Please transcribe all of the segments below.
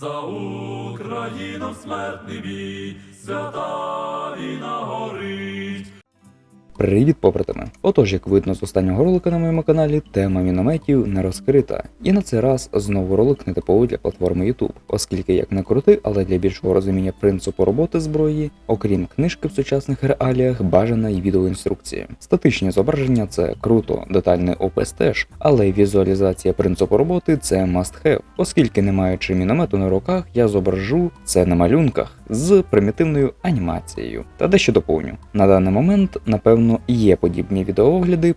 За Україну смертний бій, свята війна горить. Привіт, побратими! Отож, як видно з останнього ролика на моєму каналі, тема мінометів не розкрита. І на цей раз знову ролик нетиповий для платформи YouTube, оскільки як не крути, але для більшого розуміння принципу роботи зброї, окрім книжки в сучасних реаліях, бажана і відеоінструкція. Статичні зображення це круто, детальний опис теж, але візуалізація принципу роботи це must have. Оскільки не маючи міномету на руках, я зображу це на малюнках з примітивною анімацією та дещо доповню. На даний момент, напевно, є подібні відеоогляди,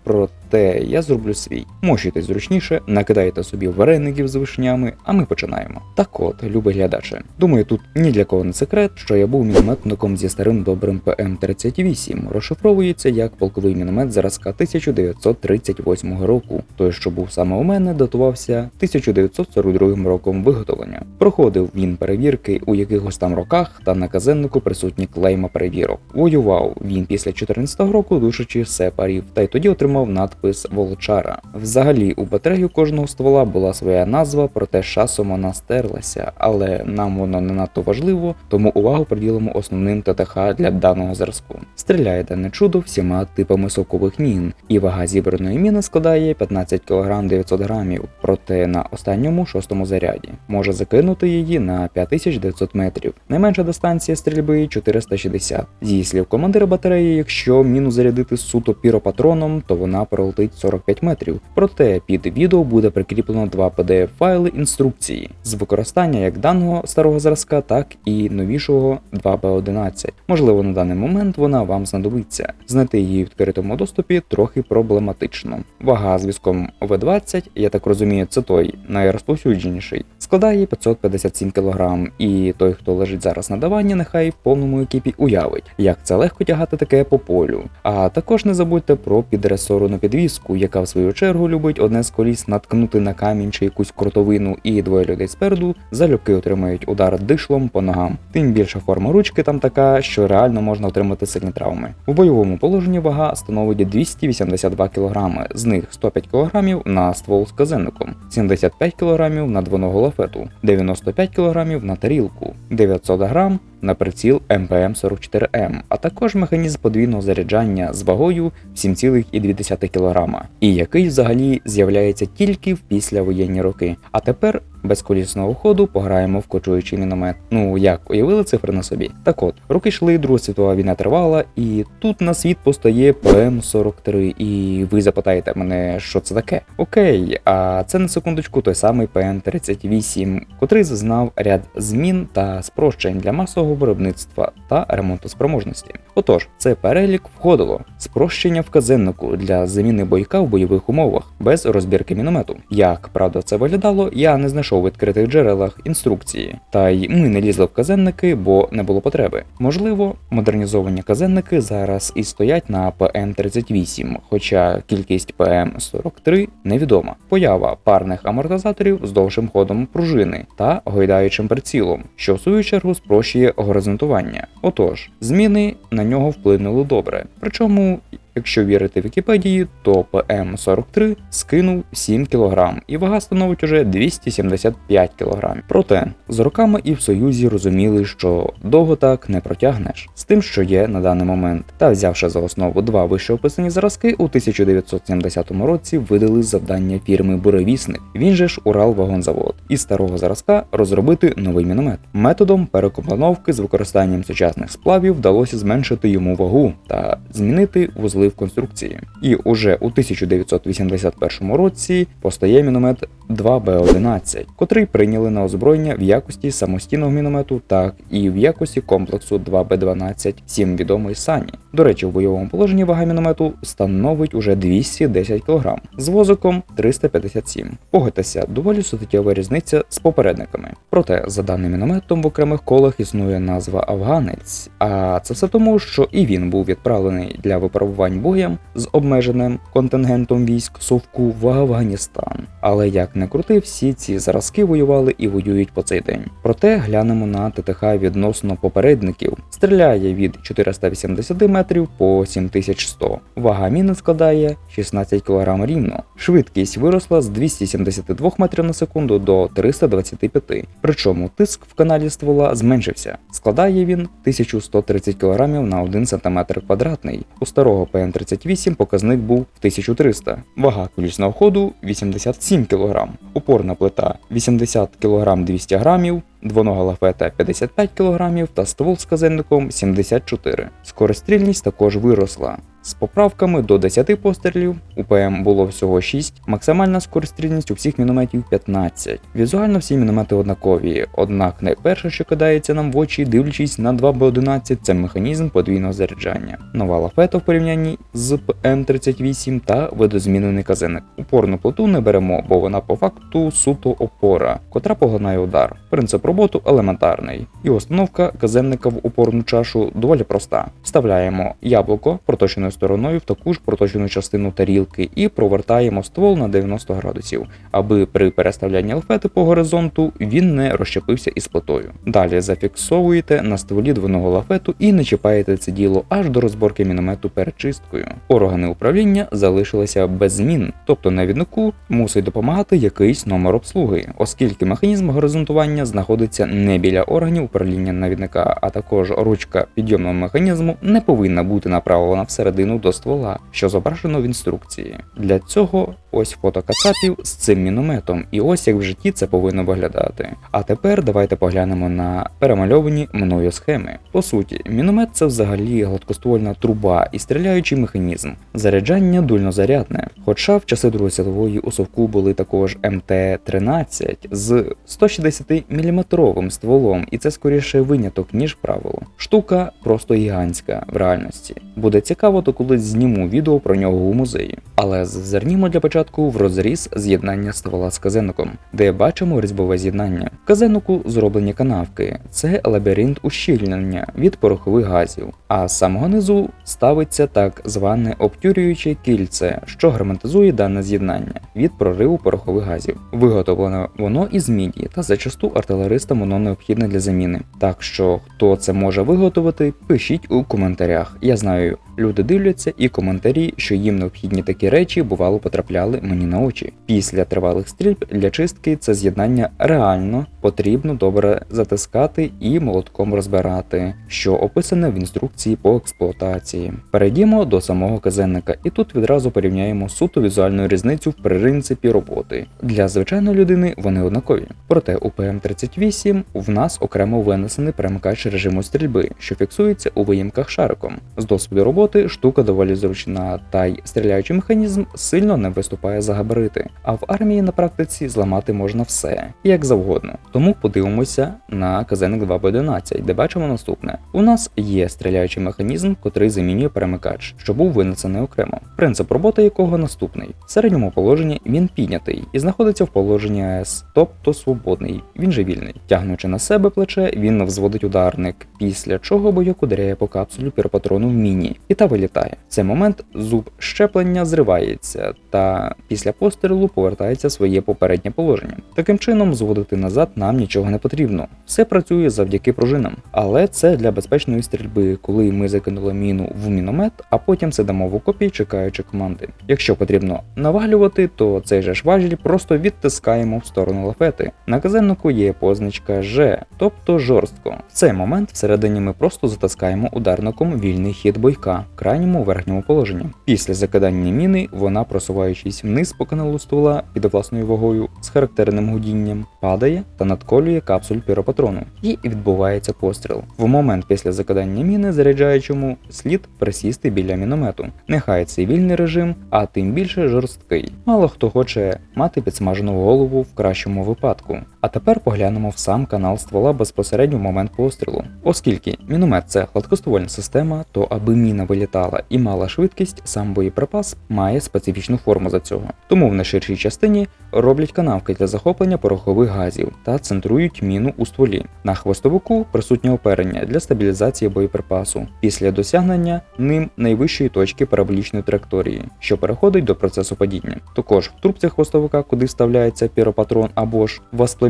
проте я зроблю свій. Мощуйтесь зручніше, накидайте собі вареників з вишнями, а ми починаємо. Так от, любий глядаче, думаю, тут ні для кого не секрет, що я був мінометником зі старим добрим ПМ-38. Розшифровується як полковий міномет зразка 1938 року. Той, що був саме у мене, датувався 1942 роком виготовлення. Проходив він перевірки у якихось там роках та на казеннику присутні клейма перевірок. Воював він після 14-го року, душачи сепарів, та й тоді отримав надпис Волчара. Взагалі, у батарею кожного ствола була своя назва, проте з часом вона стерлася, але нам воно не надто важливо, тому увагу приділимо основним ТТХ для даного зразку. Стріляє дане чудо всіма типами сокових мін, і вага зібраної міни складає 15 кг 900 грамів, проте на останньому шостому заряді може закинути її на 5900 метрів. Найменша дистанція стрільби 460. Зі слів командира батареї, якщо міну зарядити суто піропатроном, то вона пролетить 45 метрів. Проте під відео буде прикріплено два pdf файли інструкції з використання як даного старого зразка, так і новішого 2B11. Можливо, на даний момент вона вам знадобиться. Знайти її в відкритому доступі трохи проблематично. Вага з візком В20, я так розумію, це той найрозповсюдженіший, складає 557 кг, і той, хто лежить зараз на даванні, нехай в повному екіпі уявить, як це легко тягати таке по полю. А також не забудьте про підресорену підвіску, яка в свою чергу любить одне з коліс наткнути на камінь чи якусь крутовину, і двоє людей спереду залюбки отримають удар дишлом по ногам. Тим більше форма ручки там така, що реально можна отримати сильні травми. У бойовому положенні вага становить 282 кг, з них 105 кг на ствол з казенником, 75 кг на двоногу лафету, 95 кг на тарілку, 900 грам на приціл МПМ-44М, а також механізм подвійного заряджання з вагою в 7,2 кг, і який взагалі з'являється тільки в післявоєнні роки. А тепер без колісного ходу пограємо в кочуючий міномет. Ну як уявили цифри на собі? Так от, роки йшли, Друга світова війна тривала, і тут на світ постає ПМ-43, і ви запитаєте мене, що це таке? Окей, а це на секундочку той самий ПМ-38, котрий зазнав ряд змін та спрощень для масового виробництва та ремонтоспроможності. Отож, це перелік входило спрощення в казеннику для заміни бойка в бойових умовах без розбірки міномету. Як правда це виглядало, я не знайшов в відкритих джерелах інструкції, та й ми не лізли в казенники, бо не було потреби. Можливо, модернізовані казенники зараз і стоять на ПМ-38, хоча кількість ПМ-43 невідома. Поява парних амортизаторів з довшим ходом пружини та гойдаючим прицілом, що в свою чергу спрощує горизонтування. Отож, зміни на нього вплинули добре. Причому Якщо вірити Вікіпедії, то ПМ-43 скинув 7 кг і вага становить уже 275 кг. Проте з роками і в Союзі розуміли, що довго так не протягнеш з тим, що є на даний момент. Та взявши за основу два вище описані зразки, у 1970 році видали завдання фірми Буревісник, він же ж Уралвагонзавод, із старого зразка розробити новий міномет. Методом перекомпоновки з використанням сучасних сплавів вдалося зменшити йому вагу та змінити вузли в конструкції. І уже у 1981 році постає міномет 2Б11, котрий прийняли на озброєння в якості самостійного міномету, так і в якості комплексу 2Б12, всім відомий Сані. До речі, в бойовому положенні вага міномету становить уже 210 кг з возиком 357. Погодьтеся, доволі суттєва різниця з попередниками. Проте, за даним мінометом в окремих колах існує назва афганець, а це все тому, що і він був відправлений для випробування приготувань з обмеженим контингентом військ Совку в Афганістан. Але як не крути, всі ці зразки воювали і воюють по цей день. Проте глянемо на ТТХ відносно попередників. Стріляє від 480 метрів по 7100. Вага міни складає 16 кг рівно. Швидкість виросла з 272 метрів на секунду до 325. Причому тиск в каналі ствола зменшився. Складає він 1130 кг на 1 см квадратний. У старого ПМ38 показник був в 1300. Вага колісного ходу 87 кг. Опорна плита 80 кг 200 грамів. Двонога лафета 55 кг та ствол з казенником 74. Скорострільність також виросла. З поправками до 10 пострілів у ПМ було всього 6, максимальна скорострільність у всіх мінометів 15. Візуально всі міномети однакові, однак найперше, що кидається нам в очі, дивлячись на 2Б11, це механізм подвійного заряджання. Нова лафета в порівнянні з ПМ38 та видозмінений казенник. Упорну плиту не беремо, бо вона по факту суто опора, котра поглинає удар. Принцип роботи елементарний, і установка казенника в упорну чашу доволі проста. Вставляємо яблуко проточеною стороною в таку ж проточену частину тарілки і провертаємо ствол на 90 градусів, аби при переставлянні лфети по горизонту він не розщепився із плитою. Далі зафіксовуєте на стволі двойного лафету і не чіпаєте це діло аж до розборки міномету перед чисткою. Органи управління залишилися без змін, тобто навіднику мусить допомагати якийсь номер обслуги, оскільки механізм горизонтування знаходиться не біля органів управління навідника, а також ручка підйомного механізму не повинна бути направлена всередину до ствола, що зображено в інструкції. Для цього ось фото кацапів з цим мінометом, і ось як в житті це повинно виглядати. А тепер давайте поглянемо на перемальовані мною схеми. По суті, міномет це взагалі гладкоствольна труба і стріляючий механізм. Заряджання дульнозарядне. Хоча в часи Другої світової у совку були також МТ-13 з 160 мм стволом, і це скоріше виняток, ніж правило. Штука просто гігантська в реальності. Буде цікаво, то колись зніму відео про нього у музеї. Але зазирнімо для початку в розріз з'єднання ствола з казенником, де бачимо різьбове з'єднання. В казеннику зроблені канавки, це лабіринт ущільнення від порохових газів. А з самого низу ставиться так зване обтюрююче кільце, що герметизує дане з'єднання від прориву порохових газів. Виготовлене воно із міді, та зачасту артилеристам воно необхідне для заміни. Так що хто це може виготовити, пишіть у коментарях. Я знаю, люди дивляться і коментарі, що їм необхідні такі речі, бувало потрапляли мені на очі. Після тривалих стрільб для чистки це з'єднання реально потрібно добре затискати і молотком розбирати, що описане в інструкції по експлуатації. Перейдімо до самого казенника, і тут відразу порівняємо суто візуальну різницю в принципі роботи. Для звичайної людини вони однакові. Проте у ПМ38 в нас окремо винесений перемикач режиму стрільби, що фіксується у виїмках шариком. З досвіду роботи штука доволі зручна, та й стріляючий механізм сильно не виступає за габарити. А в армії на практиці зламати можна все, як завгодно. Тому подивимося на казенник 2Б11, де бачимо наступне: у нас є стріляючий механізм, котрий замінює перемикач, що був винесений окремо. Принцип роботи якого наступний: в середньому положенні він піднятий і знаходиться в положенні АС, тобто свободний, він же вільний. Тягнучи на себе плече, він взводить ударник, після чого бойок ударяє по капсулі піропатрону в міні, і та вилітає. В цей момент зуб щеплення зривається, та після пострілу повертається своє попереднє положення. Таким чином, зводити назад нам нічого не потрібно. Все працює завдяки пружинам. Але це для безпечної стрільби, коли ми закинули міну в міномет, а потім сидимо в окопі, чекаючи команди. Якщо потрібно навалювати, то цей же ж важіль просто відтискаємо в сторону лафети. На казеннику є позначка Ж, тобто жорстко. В цей момент всередині ми просто затискаємо ударником вільний хід бойка в крайньому верхньому положенні. Після закидання міни вона, просуваючись вниз по каналу ствола під власною вагою з характерним гудінням, падає та надколює капсуль піропатрону і відбувається постріл. В момент після закидання міни заряджаючому слід присісти біля міномету. Нехай це вільний режим, а тим більше жорсткий. Мало хто хоче мати підсмажену голову в кращому випадку. А тепер поглянемо в сам канал ствола безпосередньо в момент пострілу. Оскільки міномет це гладкоствольна система, то аби міна вилітала і мала швидкість, сам боєприпас має специфічну форму за цього. Тому в найширшій частині роблять канавки для захоплення порохових газів та центрують міну у стволі. На хвостовику присутнє оперення для стабілізації боєприпасу після досягнення ним найвищої точки параболічної траєкторії, що переходить до процесу падіння. Також в трубці хвостовика, куди вставляється піропатрон або ж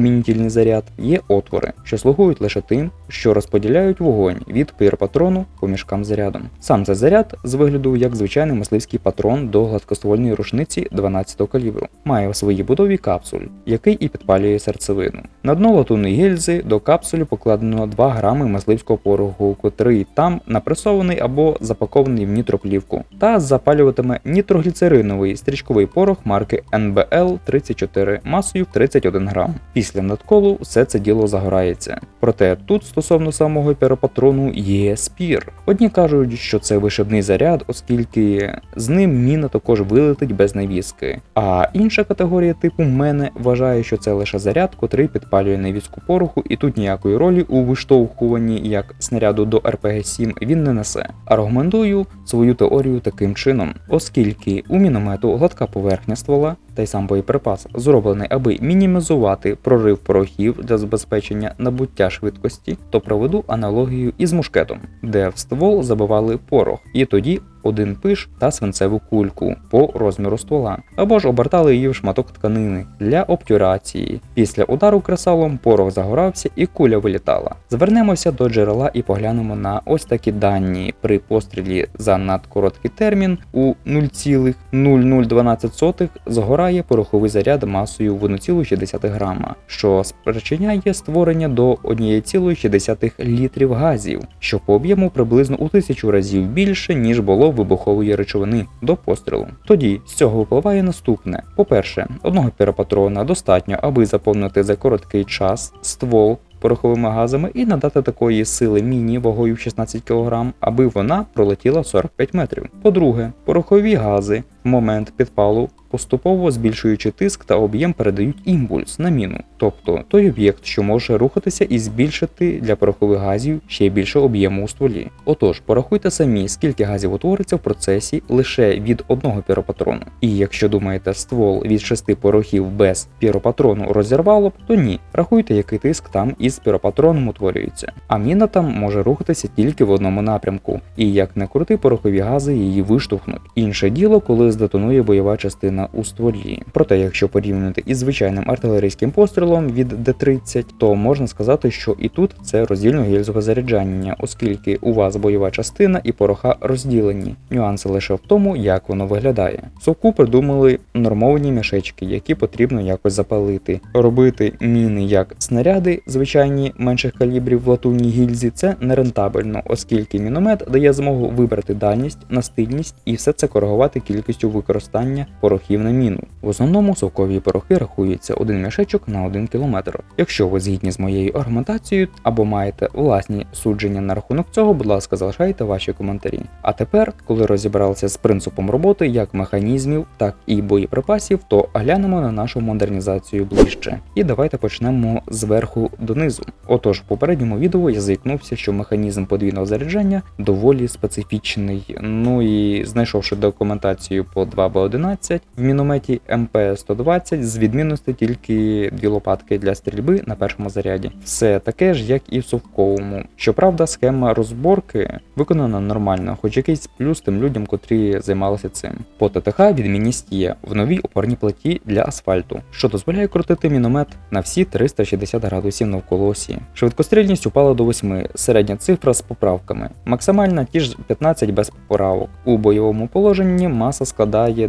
воспламінітельний заряд, є отвори, що слугують лише тим, що розподіляють вогонь від піропатрону по мішкам зарядом. Сам цей заряд з вигляду як звичайний мисливський патрон до гладкоствольної рушниці 12 калібру. Має в своїй будові капсуль, який і підпалює серцевину. На дно латунної гільзи до капсулі покладено 2 грами мисливського пороху, котрий там напресований або запакований в нітроплівку, та запалюватиме нітрогліцериновий стрічковий порох марки NBL 34 масою в 31 грам. Після надколу все це діло загорається. Проте тут стосовно самого піропатрону є спір. Одні кажуть, що це вишибний заряд, оскільки з ним міна також вилетить без навіски. А інша категорія типу мене вважає, що це лише заряд, котрий підпалює навіску пороху, і тут ніякої ролі у виштовхуванні як снаряду до РПГ-7 він не несе. Аргументую свою теорію таким чином, оскільки у міномету гладка поверхня ствола та й сам боєприпас зроблений, аби мінімізувати прорив порохів для забезпечення набуття швидкості, то проведу аналогію із мушкетом, де в ствол забивали порох, і тоді один пиш та свинцеву кульку по розміру ствола, або ж обертали її в шматок тканини для обтюрації. Після удару кресалом порох загорався і куля вилітала. Звернемося до джерела і поглянемо на ось такі дані при пострілі за надкороткий термін у 0,0012 згорає пороховий заряд масою в 1,6 грама, що спричиняє створення до 1,6 літрів газів, що по об'єму приблизно у тисячу разів більше, ніж було вибухової речовини до пострілу. Тоді з цього випливає наступне: по-перше, одного піропатрона достатньо, аби заповнити за короткий час ствол. Пороховими газами і надати такої сили міні вагою в 16 кг, аби вона пролетіла 45 метрів. По-друге, порохові гази в момент підпалу поступово збільшуючи тиск та об'єм передають імпульс на міну, тобто той об'єкт, що може рухатися і збільшити для порохових газів ще більше об'єму у стволі. Отож, порахуйте самі, скільки газів утвориться в процесі лише від одного піропатрону. І якщо думаєте, ствол від шести порохів без піропатрону розірвало б, то ні. Рахуйте, який тиск там із піропатроном утворюється. А міна там може рухатися тільки в одному напрямку, і як не крути, порохові гази її виштовхнуть. Інше діло, коли здетонує бойова частина у стволі. Проте, якщо порівняти із звичайним артилерійським пострілом від Д-30, то можна сказати, що і тут це роздільно-гільзове заряджання, оскільки у вас бойова частина і пороха розділені. Нюанси лише в тому, як воно виглядає. Совку придумали нормовані мішечки, які потрібно якось запалити. Робити міни як снаряди, звичайні менших калібрів в латунній гільзі, це нерентабельно, оскільки міномет дає змогу вибрати дальність, настильність і все це коригувати кількістю використання порохів на міну. В основному совкові порохи рахуються один мішечок на 1 кілометр. Якщо ви згідні з моєю аргументацією або маєте власні судження на рахунок цього, будь ласка, залишайте ваші коментарі. А тепер, коли розібралися з принципом роботи як механізмів, так і боєприпасів, то глянемо на нашу модернізацію ближче. І давайте почнемо зверху донизу. Отож, в попередньому відео я заікнувся, що механізм подвійного заряджання доволі специфічний. Ну і знайшовши документацію по 2Б11 в мінометі МП-120 з відмінності тільки дві лопатки для стрільби на першому заряді. Все таке ж, як і в совковому. Щоправда, схема розборки виконана нормально, хоч якийсь плюс тим людям, котрі займалися цим. По ТТХ відмінність є в новій опорній плиті для асфальту, що дозволяє крутити міномет на всі 360 градусів навколо осі. Швидкострільність упала до 8, середня цифра з поправками. Максимальна ті ж 15 без поправок. У бойовому положенні маса складає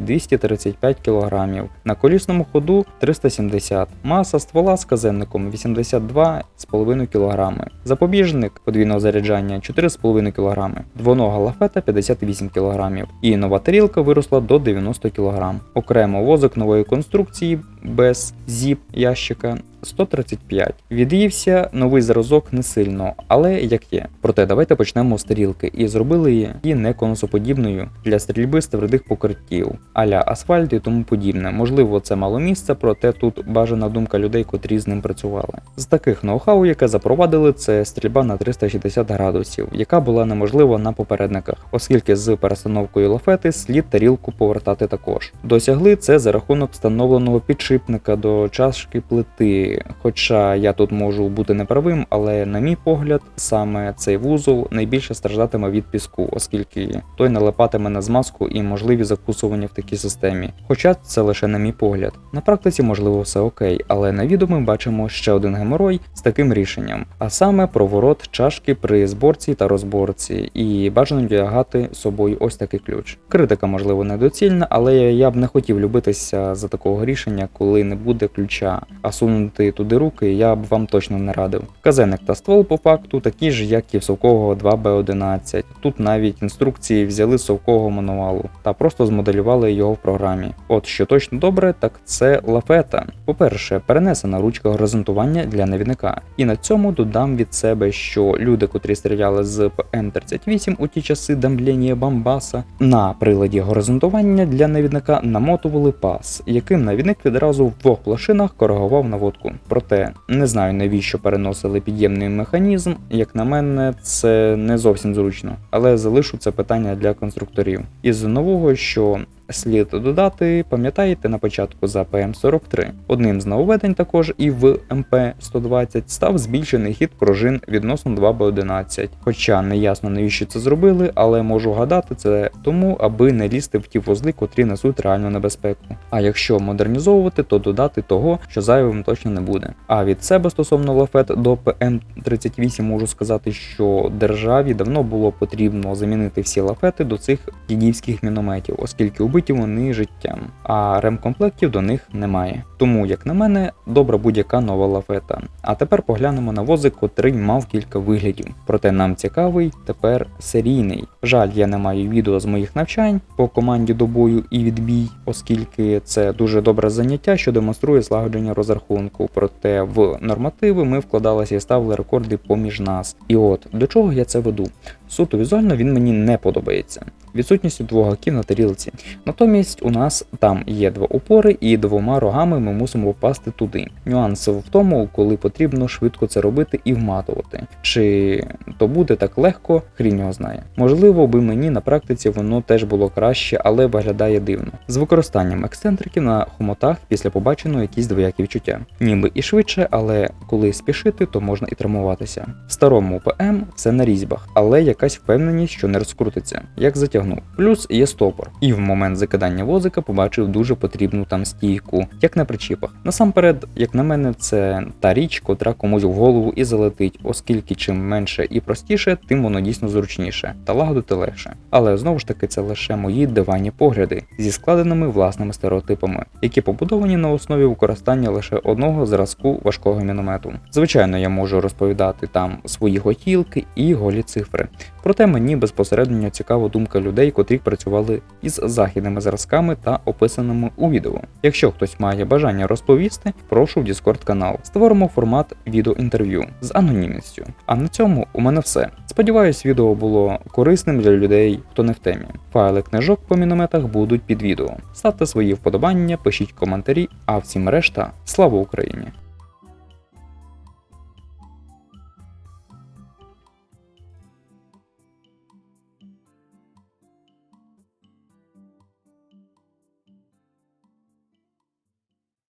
235 кг, на колісному ходу 370 маса ствола з казенником 82,5 кг, запобіжник подвійного заряджання 4,5 кг, двонога лафета 58 кг, і нова тарілка виросла до 90 кг. Окремо возик нової конструкції без зіп ящика 135. Від'ївся новий зразок не сильно, але як є. Проте давайте почнемо з тарілки і зробили її не конусоподібною для стрільби з твердих покриттів, аля асфальт і тому подібне. Можливо, це мало місця, проте тут бажана думка людей, котрі з ним працювали. З таких ноу-хау, яке запровадили, це стрільба на 360 градусів, яка була неможлива на попередниках, оскільки з перестановкою лафети слід тарілку повертати також. Досягли це за рахунок встановленого підшипника до чашки плити. Хоча я тут можу бути неправим, але на мій погляд, саме цей вузол найбільше страждатиме від піску, оскільки той налипатиме на змазку і можливі закусування в такій системі. Хоча це лише на мій погляд. На практиці можливо все окей, але на відео ми бачимо ще один геморой з таким рішенням, а саме проворот чашки при зборці та розборці, і бажано вдягати собою ось такий ключ. Критика можливо недоцільна, але я б не хотів любитися за такого рішення, коли не буде ключа, а сунути туди руки я б вам точно не радив. Казенник та ствол по факту такі ж, як і в совкового 2B11. Тут навіть інструкції взяли з совкового мануалу та просто змоделювали його в програмі. От що точно добре, так це лафета. По-перше, перенесена ручка горизонтування для навідника. І на цьому додам від себе, що люди, котрі стріляли з ПМ38 у ті часи дамблення Бамбаса, на приладі горизонтування для навідника намотували пас, яким навідник відразу в двох плашинах коригував наводку. Проте не знаю навіщо переносили під'ємний механізм. Як на мене, це не зовсім зручно, але залишу це питання для конструкторів. Із нового, що слід додати, пам'ятаєте на початку за ПМ43. Одним з нововведень також і в МП120 став збільшений хід пружин відносно 2Б11. Хоча не ясно навіщо це зробили, але можу гадати це тому, аби не лізти в ті вузли, котрі несуть реальну небезпеку. А якщо модернізовувати, то додати того, що зайвим точно не буде. А від себе стосовно лафет до ПМ38 можу сказати, що державі давно було потрібно замінити всі лафети до цих дідівських мінометів, оскільки убиті вони життям, а ремкомплектів до них немає. Тому, як на мене, добра будь-яка нова лафета. А тепер поглянемо на возик, котрий мав кілька виглядів. Проте нам цікавий тепер серійний. Жаль, я не маю відео з моїх навчань по команді до бою і відбій, оскільки це дуже добре заняття, що демонструє злагодження розрахунку. Проте в нормативи ми вкладалися і ставили рекорди поміж нас. І от до чого я це веду? Суто візуально він мені не подобається. Відсутністю двох гаків на тарілці. Натомість у нас там є два опори, і двома рогами ми мусимо впасти туди. Нюанс в тому, коли потрібно швидко це робити і вматувати. Чи то буде так легко, хрінь його знає. Можливо, би мені на практиці воно теж було краще, але виглядає дивно. З використанням ексцентриків на хомотах після побаченого якісь двоякі відчуття. Ніби і швидше, але коли спішити, то можна і травмуватися. В старому ПМ все на різьбах, але якась впевненість, що не розкрутиться, як затягнув. Плюс є стопор. І в момент закидання возика побачив дуже потрібну там стійку, як на причіпах. Насамперед, як на мене, це та річ, котра комусь в голову і залетить, оскільки чим менше і простіше, тим воно дійсно зручніше та лагодити легше. Але знову ж таки, це лише мої диванні погляди зі складеними власними стереотипами, які побудовані на основі використання лише одного зразку важкого міномету. Звичайно, я можу розповідати там свої готілки і голі цифри. Проте мені безпосередньо цікава думка людей, котрі працювали із західними зразками та описаними у відео. Якщо хтось має бажання розповісти, прошу в Discord канал. Створимо формат відеоінтерв'ю з анонімністю. А на цьому у мене все. Сподіваюсь, відео було корисним для людей, хто не в темі. Файли книжок по мінометах будуть під відео. Ставте свої вподобання, пишіть коментарі, а всім решта слава Україні!